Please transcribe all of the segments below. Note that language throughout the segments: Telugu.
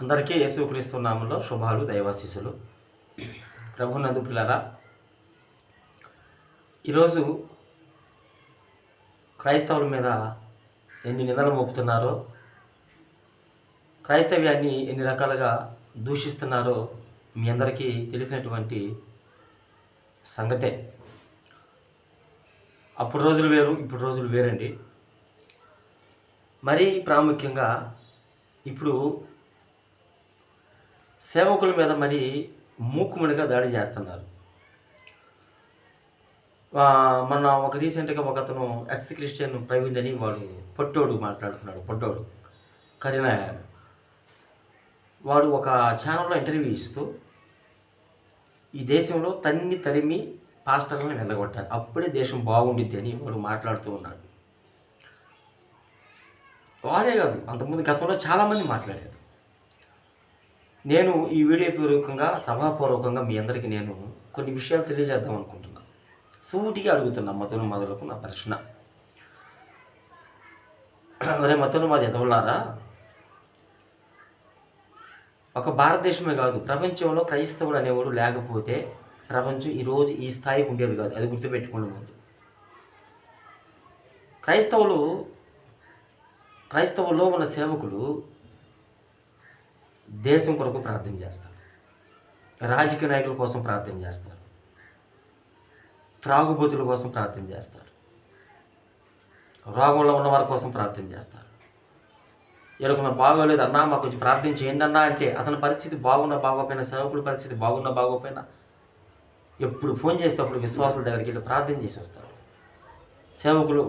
అందరికీ యేసుక్రీస్తు నామంలో శుభాలు దైవాశీసులు ప్రభునందు పిల్లరా ఈరోజు క్రైస్తవుల మీద ఎన్ని నిందలు మోపుతున్నారో క్రైస్తవ్యాన్ని ఎన్ని రకాలుగా దూషిస్తున్నారో మీ అందరికీ తెలిసినటువంటి సంగతే. అప్పుడు రోజులు వేరు ఇప్పుడు రోజులు వేరండి. మరీ ప్రాముఖ్యంగా ఇప్పుడు సేవకుల మీద మరి మూకుముడిగా దాడి చేస్తున్నారు. మొన్న ఒక రీసెంట్గా ఒక అతను ఎక్స్ క్రిస్టియన్ ప్రవీణ్ అని వాడు పొట్టోడు మాట్లాడుతున్నాడు పొట్టోడు కరీనా వాడు ఒక ఛానల్లో ఇంటర్వ్యూ ఇస్తూ ఈ దేశంలో తన్ని తరిమి పాస్టర్లను వెళ్ళగొట్టారు అప్పుడే దేశం బాగుండిద్ది అని వాడు మాట్లాడుతూ ఉన్నాడు. వాడే కాదు అంతకుముందు గతంలో చాలామంది మాట్లాడారు. నేను ఈ వీడియో పూర్వకంగా సభాపూర్వకంగా మీ అందరికీ నేను కొన్ని విషయాలు తెలియజేద్దాం అనుకుంటున్నాను సూటిగా అడుగుతున్నా మతను మొదలకు నా ప్రశ్న. అరే మతను మాది ఎదవలారా? ఒక భారతదేశమే కాదు ప్రపంచంలో క్రైస్తవుడు అనేవాడు లేకపోతే ప్రపంచం ఈరోజు ఈ స్థాయికి ఉండేది కాదు. అది గుర్తుపెట్టుకోండి ముందు. క్రైస్తవులు క్రైస్తవుల్లో ఉన్న సేవకులు దేశం కొరకు ప్రార్థన చేస్తారు. రాజకీయ నాయకుల కోసం ప్రార్థన చేస్తారు. త్రాగుబోతుల కోసం ప్రార్థన చేస్తారు. రోగంలో ఉన్న వారి కోసం ప్రార్థన చేస్తారు. ఎరుకున్న బాగోలేదు అన్నా మాకు కొంచెం ప్రార్థన చేయండి అన్నా అంటే అతని పరిస్థితి బాగున్నా బాగోపోయినా సేవకుడి పరిస్థితి బాగున్నా బాగోపోయినా ఎప్పుడు ఫోన్ చేస్తే అప్పుడు విశ్వాసుల దగ్గరికి వెళ్ళి ప్రార్థన చేసి వస్తారు. సేవకులు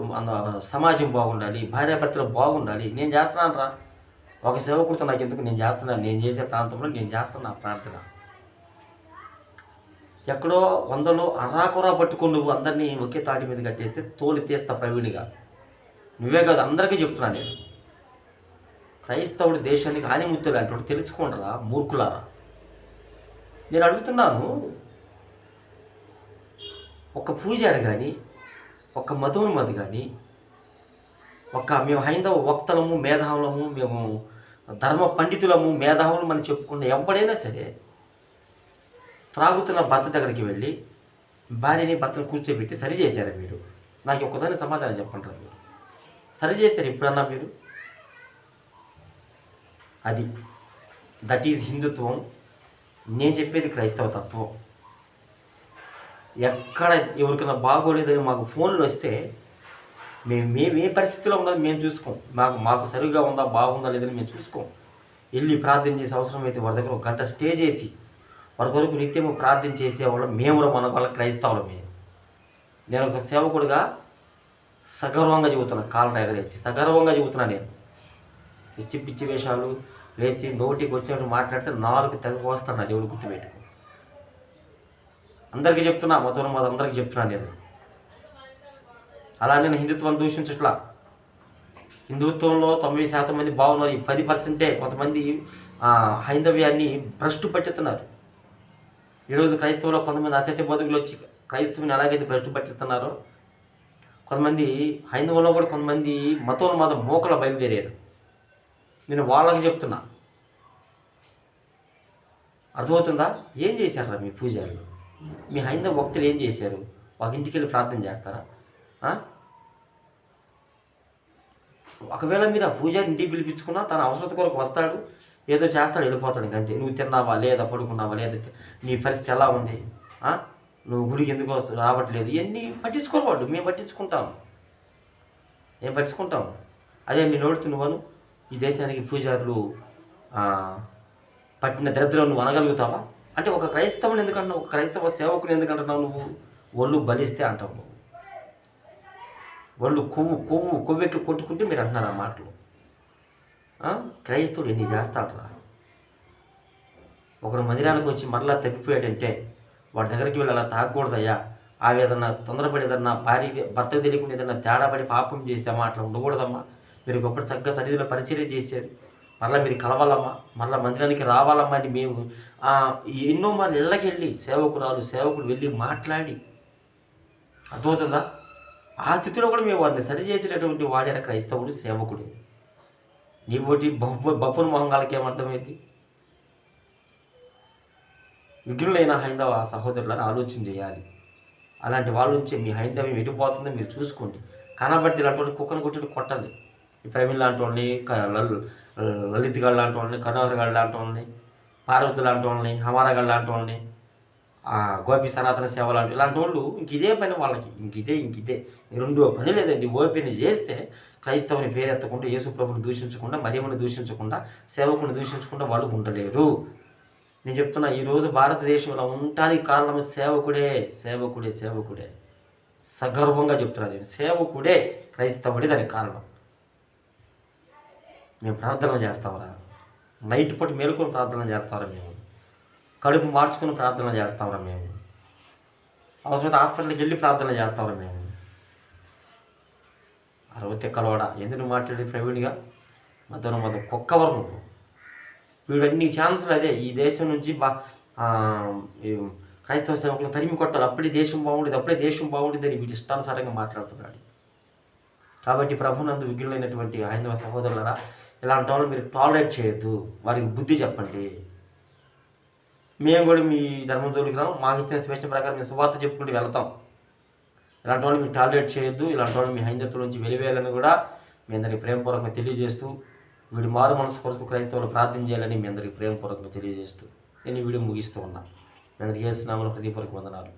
సమాజం బాగుండాలి భార్యాభర్తలు బాగుండాలి నేను చేస్తున్నాను రా ఒక సేవకుడితో నాకు ఎందుకు నేను చేస్తున్నాను నేను చేసే ప్రాంతంలో నేను చేస్తున్నా ప్రార్థన. ఎక్కడో వందలో అర్రాకుర పట్టుకొని నువ్వు అందరినీ ఒకే తాటి మీద కట్టేస్తే తోలి తీస్తా ప్రవీణిగా. నువ్వే కాదు అందరికీ చెప్తున్నా నేను. క్రైస్తవుడు దేశానికి హానిముత్తులు అంటాడు తెలుసుకోండిరా మూర్ఖులారా. నేను అడుగుతున్నాను ఒక పూజారి కానీ ఒక మధునుమతి కానీ ఒక మేము హైందవ వక్తలము మేధావులము మేము ధర్మ పండితులము మేధావులు మనం చెప్పుకున్న ఎవడైనా సరే త్రాగుతున్న భర్త దగ్గరికి వెళ్ళి భార్యని భర్తను కూర్చోబెట్టి సరి చేశారు మీరు? నాకు ఒక్కదాని సమాధానం చెప్పంటారు మీరు. సరి చేశారు ఎప్పుడన్నా మీరు? అది దట్ ఈజ్ హిందుత్వం. నేను చెప్పేది క్రైస్తవ తత్వం. ఎక్కడ ఎవరికైనా బాగోలేదని మాకు ఫోన్లు వస్తే మేము మేము ఏ పరిస్థితిలో ఉన్నది మేము చూసుకోం. మాకు మాకు సరిగ్గా ఉందా బాగుందా లేదని మేము చూసుకోం. వెళ్ళి ప్రార్థన చేసే అవసరం అయితే వారి దగ్గర ఒక గంట స్టే చేసి వారి కొరకు నిత్యము ప్రార్థన చేసేవాళ్ళం మేము కూడా మన వాళ్ళ క్రైస్తవులమే. నేను ఒక సేవకుడిగా సగర్వంగా చెబుతున్నా కాళ్ళ ఎగరేసి సగర్వంగా చెబుతున్నా నేను. పిచ్చి పిచ్చి వేషాలు వేసి నోటికి వచ్చినట్టు మాట్లాడితే నాలుగు తెగ కోస్తాను నా దేవుడు గుర్తుపెట్టుకో. అందరికీ చెప్తున్నా మొత్తం మాది అందరికీ చెప్తున్నా నేను. అలా నేను హిందుత్వాన్ని దూషించట్లా. హిందుత్వంలో తొంభై శాతం మంది బాగున్నారు ఈ పది పర్సెంటే కొంతమంది హైందవ్యాన్ని భ్రష్టు పట్టిస్తున్నారు. ఈరోజు క్రైస్తవులో కొంతమంది అసత్య బోధకులు వచ్చి క్రైస్తవుని ఎలాగైతే భ్రష్టు పట్టిస్తున్నారో కొంతమంది హైందవంలో కూడా కొంతమంది మతంలో మాత్రం మోకల బయలుదేరారు. నేను వాళ్ళకి చెప్తున్నా. అర్థమవుతుందా? ఏం చేశారా మీ పూజారులు? మీ హైందవ భక్తులు ఏం చేశారు? ఒక ఇంటికి వెళ్ళి ప్రార్థన చేస్తారా? ఒకవేళ మీరు ఆ పూజారి ఇంటికి పిలిపించుకున్నా తన అవసరత కొరకు వస్తాడు ఏదో చేస్తాడు వెళ్ళిపోతాడు ఇంకంతే నువ్వు తిన్నావా లేదా పడుకున్నావా లేదా నీ పరిస్థితి ఎలా ఉంది? నువ్వు గుడికి ఎందుకు వస్తు రావట్లేదు? ఇవన్నీ పట్టించుకోవాడు మేము పట్టించుకుంటాం. మేము పట్టించుకుంటాం. అదే నేను నోడుతున్నాను ఈ దేశానికి పూజారులు పట్టిన దరిద్రం నువ్వు అనగలుగుతావా? అంటే ఒక క్రైస్తవుని ఎందుకంటున్నావు ఒక క్రైస్తవ సేవకుని ఎందుకంటున్నావు నువ్వు? ఒళ్ళు బలిస్తే అంటావు నువ్వు. వాళ్ళు కొవ్వు కొవ్వు కొవ్వెక్కి కొట్టుకుంటే మీరు అంటున్నారు ఆ మాటలు. క్రైస్తవుడు ఎన్ని చేస్తాడరా? ఒకడు మందిరానికి వచ్చి మరలా తప్పిపోయాడంటే వాడి దగ్గరికి వెళ్ళి అలా తాగకూడదయ్యా. ఆ ఏదన్నా తొందరపడి ఏదన్నా భార్య భర్త తెలియకుండా ఏదన్నా తేడా పడి పాపం చేస్తామా అట్లా ఉండకూడదమ్మా. మీరు గొప్ప చక్కగా సన్నిధిలో పరిచర్య చేశారు. మరలా మీరు కలవాలమ్మా. మరలా మందిరానికి రావాలమ్మా అని మేము ఎన్నో మరి ఇళ్ళకి వెళ్ళి సేవకురాలు సేవకుడు వెళ్ళి మాట్లాడి. అర్థమవుతుందా? ఆ స్థితిలో కూడా మేము వారిని సరిచేసేటటువంటి వాడే క్రైస్తవుడు సేవకుడు. నీ పోటీ బహు మొహంగాలకి ఏమర్థమైంది? విఘ్నులైన హైందవ సహోదరులను ఆలోచన చేయాలి. అలాంటి వాళ్ళ నుంచి మీ హైందవం ఎటుపోతుందో మీరు చూసుకోండి. కనబడితే ఇలాంటి కుక్కను కొట్టి కొట్టండి. ఈ ప్రవీణ్ లాంటి వాళ్ళని లలిత్ గారు లాంటి వాళ్ళని కనవర్ గారు లాంటి వాళ్ళని పార్వతి లాంటి వాళ్ళని హమారా గారు లాంటి వాళ్ళని గోపి సనాతన సేవ లాంటి ఇలాంటి వాళ్ళు ఇంక ఇదే పని వాళ్ళకి. ఇంక ఇదే ఇంక ఇదే. రెండో పని లేదండి. ఓపెన్ చేస్తే క్రైస్తవుని పేరెత్తకుండా యేసు ప్రభుని దూషించకుండా మరియమ్మని దూషించకుండా సేవకుని దూషించకుండా వాళ్ళు ఉండలేరు. నేను చెప్తున్నా ఈరోజు భారతదేశంలో ఉండడానికి కారణం సేవకుడే సేవకుడే సేవకుడే. సగర్వంగా చెప్తున్నాను నేను సేవకుడే క్రైస్తవుడే దానికి కారణం. మేము ప్రార్థనలు చేస్తామరా నైట్ పూట మేలుకొని ప్రార్థన చేస్తామరా మేము. కడుపు మార్చుకుని ప్రార్థన చేస్తాంరా మేము. అవసరమైతే హాస్పిటల్కి వెళ్ళి ప్రార్థన చేస్తాంరా మేము. అరవై కలవడా ఎందుకు మాట్లాడి ప్రవీణ్గా? మధ్యలో మధ్య కుక్కవరు నువ్వు. వీడు అన్ని ఛాన్సులు అదే ఈ దేశం నుంచి బా ఈ క్రైస్తవ సేవకులను తరిమి కొట్టాలి. అప్పుడే దేశం బాగుండేది అప్పుడే దేశం బాగుండేది అని వీటి ఇష్టానుసారంగా మాట్లాడుతున్నాడు. కాబట్టి ప్రభునందు విఘ్నులైనటువంటి హైందవ సహోదరులరా ఇలాంటి వాళ్ళు మీరు టాలరేట్ చేయొద్దు. వారికి బుద్ధి చెప్పండి. మేము కూడా మీ ధర్మం జోలికి మాకు ఇచ్చిన స్వేచ్ఛ ప్రకారం మేము సువార్త చెప్పుకుంటూ వెళ్తాం. ఇలాంటి వాళ్ళు మీరు టాలరేట్ చేయొద్దు. ఇలాంటి వాళ్ళు మీ హైందత్వం నుంచి వెలివేయాలని కూడా మీ అందరికి ప్రేమపూర్వకంగా తెలియజేస్తూ వీడి మారు మనసు కొరకు క్రైస్తవులు ప్రార్థన చేయాలని మీ అందరికి ప్రేమపూర్వకంగా తెలియజేస్తూ నేను ఈ వీడియో ముగిస్తూ ఉన్నా. మీ అందరికి స్నామలు హృదయపూర్వక వందనాలు.